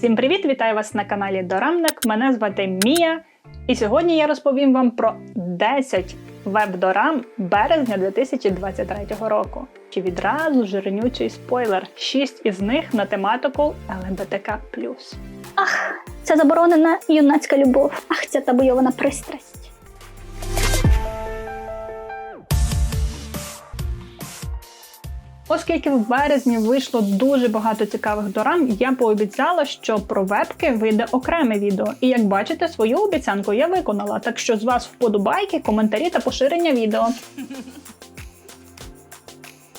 Всім привіт! Вітаю вас на каналі Дорамник. Мене звати Мія. І сьогодні я розповім вам про 10 веб-дорам березня 2023 року. Чи відразу жирнючий спойлер? 6 із них на тематику ЛГБТК. Це заборонена юнацька любов. Ах, ця табойована пристрасть. Оскільки в березні вийшло дуже багато цікавих дорам, я пообіцяла, що про вебки вийде окреме відео. І як бачите, свою обіцянку я виконала. Так що з вас вподобайки, коментарі та поширення відео.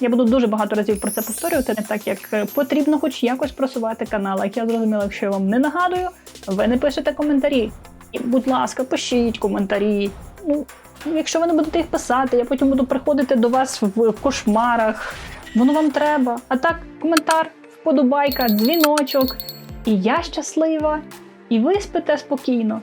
Я буду дуже багато разів про це повторювати, не так як е, потрібно хоч якось просувати канал. Як я зрозуміла, якщо я вам не нагадую, ви не пишете коментарі. І, будь ласка, пишіть коментарі. Ну, якщо ви не будете їх писати, я потім буду приходити до вас в кошмарах. Воно вам треба. А так, коментар, вподобайка, дзвіночок. І я щаслива, і ви спите спокійно.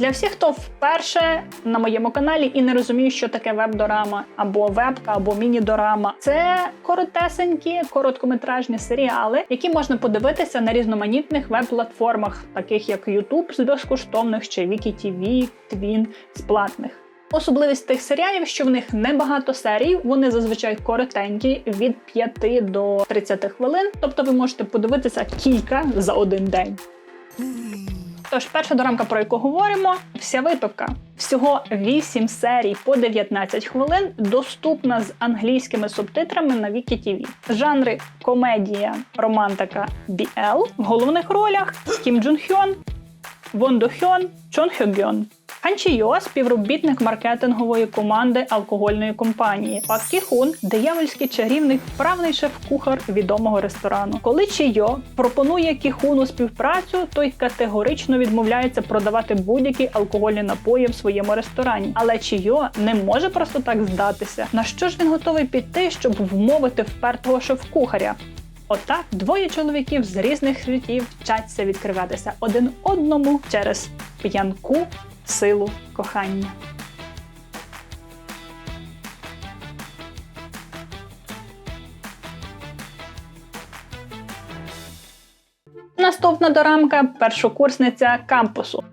Для всіх, хто вперше на моєму каналі і не розуміє, що таке веб-дорама, або вебка, або міні-дорама, це коротесенькі, короткометражні серіали, які можна подивитися на різноманітних веб-платформах, таких як YouTube з безкоштовних чи VikiTV, Twin з платних. Особливість тих серіалів, що в них небагато серій, вони зазвичай коротенькі від 5 до 30 хвилин, тобто ви можете подивитися кілька за один день. Тож, перша дорамка, про яку говоримо, вся випивка. Всього 8 серій по 19 хвилин, доступна з англійськими субтитрами на Вікі ТІВІ. Жанри комедія, романтика BL. В головних ролях Кім Джун Хьон, Вон Хьон, Чон Хьо Гьон. Хан Чі Йо – співробітник маркетингової команди алкогольної компанії. Пак Кі Хун – диявольський чарівник, вправний шеф-кухар відомого ресторану. Коли Чі Йо пропонує Кіхуну співпрацю, той категорично відмовляється продавати будь-які алкогольні напої в своєму ресторані. Але Чі Йо не може просто так здатися. На що ж він готовий піти, щоб вмовити впертого шеф-кухаря? Отак двоє чоловіків з різних світів вчаться відкриватися один одному через п'янку силу кохання. Наступна дорамка першокурсниця кампусу.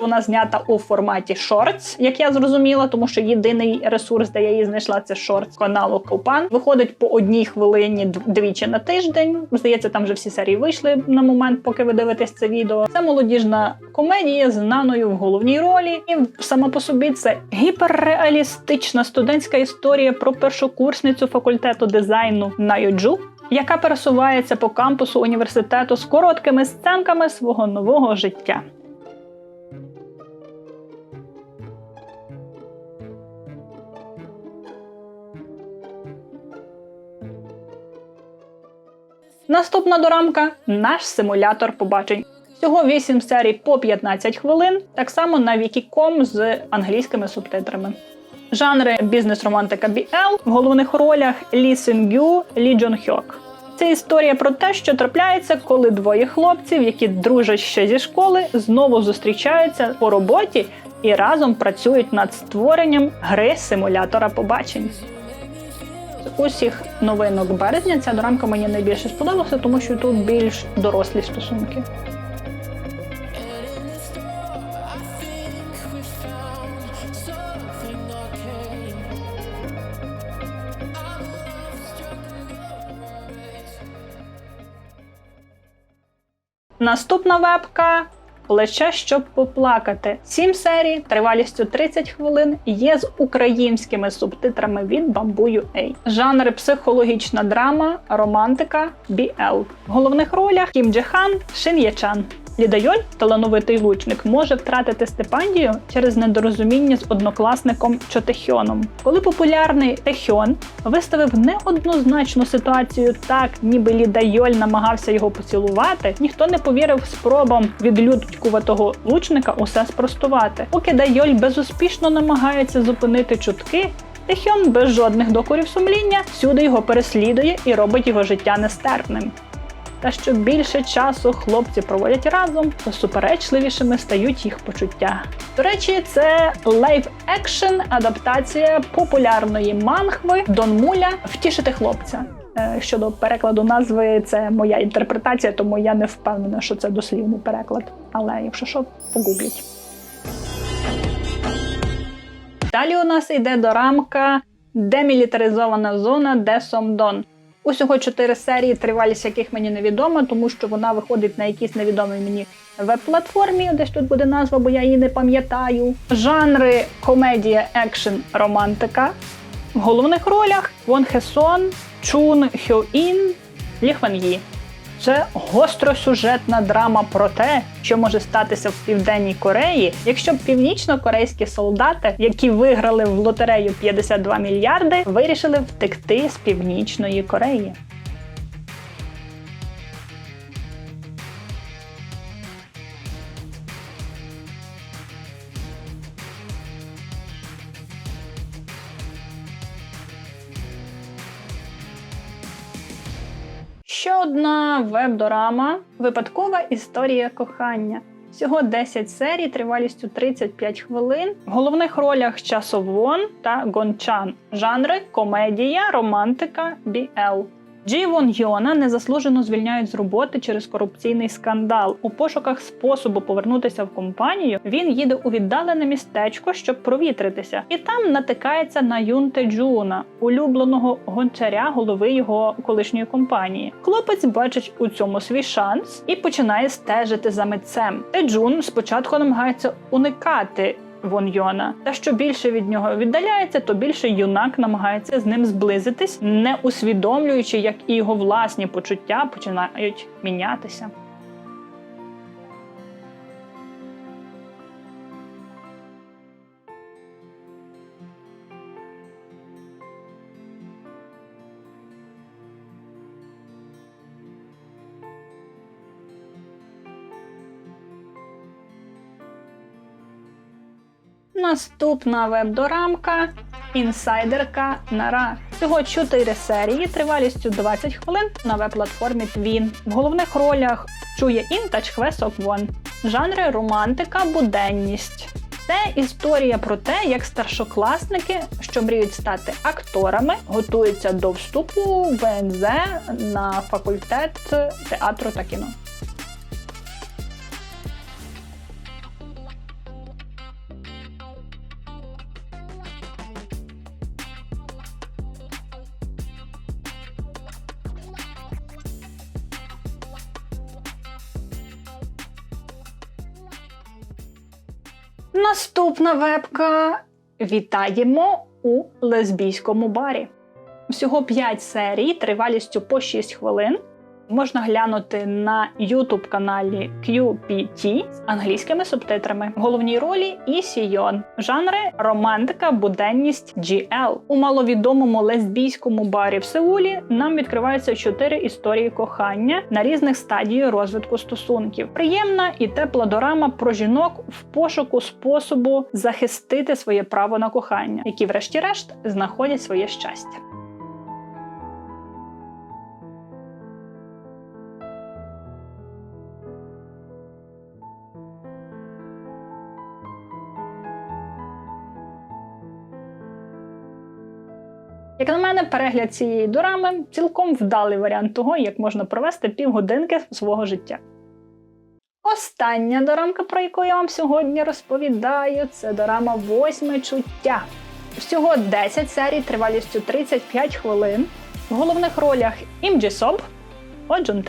Вона знята у форматі Shorts, як я зрозуміла, тому що єдиний ресурс, де я її знайшла, це Shorts каналу Копан. Виходить по одній хвилині двічі на тиждень. Здається, там вже всі серії вийшли на момент, поки ви дивитесь це відео. Це молодіжна комедія з наною в головній ролі, і сама по собі це гіперреалістична студентська історія про першокурсницю факультету дизайну Найоджу. Яка пересувається по кампусу університету з короткими сценками свого нового життя. Наступна дорамка наш симулятор побачень. Всього 8 серій по 15 хвилин, так само на Wiki.com з англійськими субтитрами. Жанри бізнес-романтика BL в головних ролях Лі Сингю, Лі Джон Хьок. Це історія про те, що трапляється, коли двоє хлопців, які дружать ще зі школи, знову зустрічаються по роботі і разом працюють над створенням гри симулятора побачень. З усіх новинок березня ця дорамка мені найбільше сподобалася, тому що тут більш дорослі стосунки. Наступна вебка Лише щоб поплакати. Сім серій тривалістю 30 хвилин є з українськими субтитрами від Бамбую Ей. Жанри психологічна драма, романтика, BL. В головних ролях Кім Джехан, Шин Єчан. Лідайоль, талановитий лучник, може втратити стипендію через недорозуміння з однокласником Чотехьоном. Коли популярний Техьон виставив неоднозначну ситуацію так, ніби Лідайоль намагався його поцілувати, ніхто не повірив спробам відлюдькуватого лучника усе спростувати. Поки Дайоль безуспішно намагається зупинити чутки. Техьон без жодних докорів сумління всюди його переслідує і робить його життя нестерпним. Та що більше часу хлопці проводять разом, то суперечливішими стають їх почуття. До речі, це лайв-екшн адаптація популярної мангви Дон Муля Втішити хлопця. Е, Щодо перекладу назви, це моя інтерпретація, тому я не впевнена, що це дослівний переклад. Але якщо що, погугліть. Далі у нас йде дорамка Демілітаризована зона Де Сомдон. Усього чотири серії, тривалість яких мені невідома, тому що вона виходить на якійсь невідомій мені веб-платформі. Десь тут буде назва, бо я її не пам'ятаю. Жанри комедія, екшен, романтика. В головних ролях Вон Хесон, Чун Хьо Ін, Лі Хвен Ї. Це гостросюжетна драма про те, що може статися в південній Кореї, якщо північно-корейські солдати, які виграли в лотерею 52 мільярди, вирішили втекти з північної Кореї. Ще одна веб-дорама Випадкова історія кохання. Всього 10 серій тривалістю 35 хвилин. В головних ролях Часовон та Гончан. Жанри комедія, романтика, BL. Джі Вон Йона незаслужено звільняють з роботи через корупційний скандал. У пошуках способу повернутися в компанію він їде у віддалене містечко, щоб провітритися, і там натикається на Юн Теджуна, улюбленого гончаря голови його колишньої компанії. Хлопець бачить у цьому свій шанс і починає стежити за митцем. Теджун спочатку намагається уникати Вон Йона. Та що більше від нього віддаляється, то більше юнак намагається з ним зблизитись, не усвідомлюючи, як і його власні почуття починають мінятися. Наступна веб-дорамка Інсайдерка Нара. Всього 4 серії тривалістю 20 хвилин на веб-платформі Twin. В головних ролях Чує Ін та Чхве Сок Вон. Жанри романтика, буденність. Це історія про те, як старшокласники, що мріють стати акторами, готуються до вступу в ВНЗ на факультет театру та кіно. Наступна вебка. Вітаємо у лесбійському барі. Всього 5 серій тривалістю по 6 хвилин. Можна глянути на youtube каналі QPT з англійськими субтитрами. В головній ролі І Сійон. Жанри романтика, буденність GL. У маловідомому лесбійському барі в Сеулі нам відкриваються чотири історії кохання на різних стадіях розвитку стосунків. Приємна і тепла дорама про жінок в пошуку способу захистити своє право на кохання, які, врешті-решт, знаходять своє щастя. Як на мене, перегляд цієї дорами цілком вдалий варіант того, як можна провести півгодинки свого життя. Остання дорамка, про яку я вам сьогодні розповідаю, це дорама Восьме чуття. Всього 10 серій тривалістю 35 хвилин. В головних ролях Ім Соб, О Джун.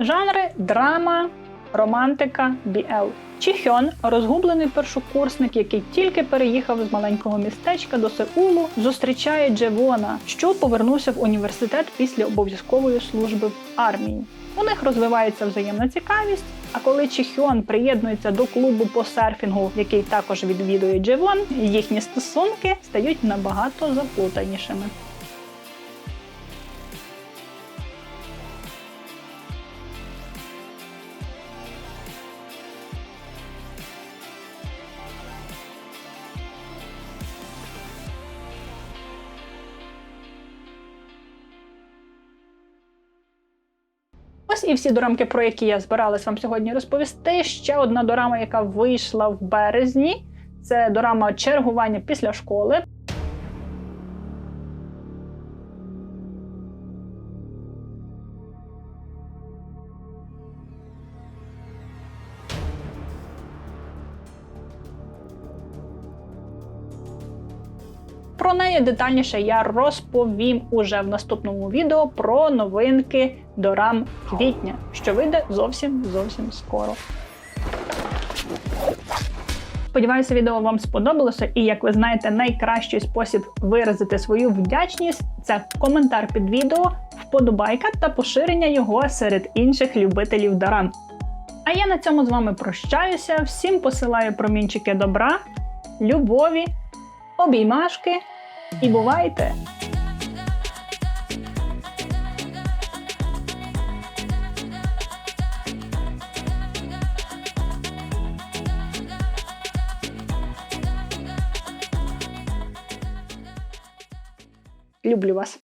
Жанри драма, романтика, BL. Чіхьон, розгублений першокурсник, який тільки переїхав з маленького містечка до Сеулу, зустрічає Джевона, що повернувся в університет після обов'язкової служби в армії. У них розвивається взаємна цікавість. А коли Чіхьон приєднується до клубу по серфінгу, який також відвідує Джевон, їхні стосунки стають набагато заплутанішими. Ось і всі дорамки, про які я збиралась вам сьогодні розповісти. Ще одна дорама, яка вийшла в березні. Це дорама чергування після школи. Про неї детальніше я розповім уже в наступному відео про новинки дорам квітня, що вийде зовсім зовсім скоро. Сподіваюся, відео вам сподобалося, і як ви знаєте, найкращий спосіб виразити свою вдячність це коментар під відео, вподобайка та поширення його серед інших любителів дарам. А я на цьому з вами прощаюся. Всім посилаю промінчики добра, любові, обіймашки і бувайте! Люблю вас!